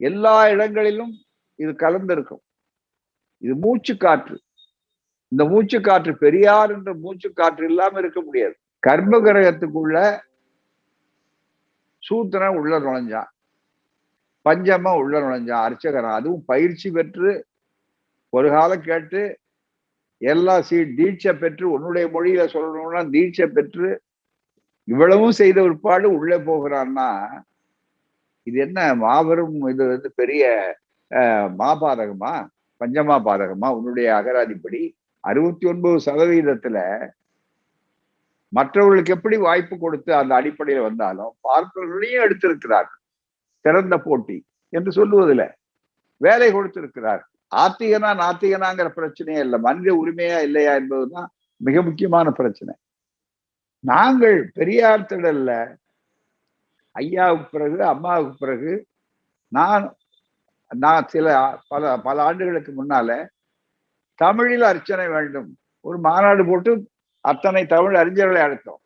எல்லா இடங்களிலும் இது கலந்திருக்கும். இது மூச்சு காற்று இந்த மூச்சு காற்று பெரியார் என்ற மூச்சு காற்று இல்லாம இருக்க முடியாது. கர்ப்ப கிரகத்துக்குள்ள சூத்திரன் உள்ள நுழைஞ்சான். பஞ்சமா உள்ள நுழைஞ்சான் அர்ச்சகரன். அதுவும் பயிற்சி பெற்று ஒரு காலம் கேட்டு எல்லா சீ தீட்சை பெற்று உன்னுடைய மொழியில சொல்லணும்னா தீட்சை பெற்று இவ்வளவும் செய்த பிற்பாடு உள்ளே போகிறான்னா இது என்ன மாபெரும் இது வந்து பெரிய மாபாதகமா பஞ்சமா பாதகமா உன்னுடைய அகராதிப்படி அறுபத்தி ஒன்பது சதவீதத்துல மற்றவர்களுக்கு எப்படி வாய்ப்பு கொடுத்து அந்த அடிப்படையில் வந்தாலும் பார்ப்பவர்களையும் எடுத்திருக்கிறார் திறந்த போட்டி என்று சொல்லுவதில்லை. வேலை கொடுத்திருக்கிறார். ஆத்திகனா நாத்திகனாங்கிற பிரச்சனையே இல்லை. மனித உரிமையா இல்லையா என்பதுதான் மிக முக்கியமான பிரச்சனை. நாங்கள் பெரியார் திடல்ல ஐயாவுக்கு பிறகு அம்மாவுக்கு பிறகு நான் நான் சில பல பல ஆண்டுகளுக்கு முன்னால தமிழில் அர்ச்சனை வேண்டும். ஒரு மாநாடு போட்டு அத்தனை தமிழ் அறிஞர்களை அழைத்தோம்.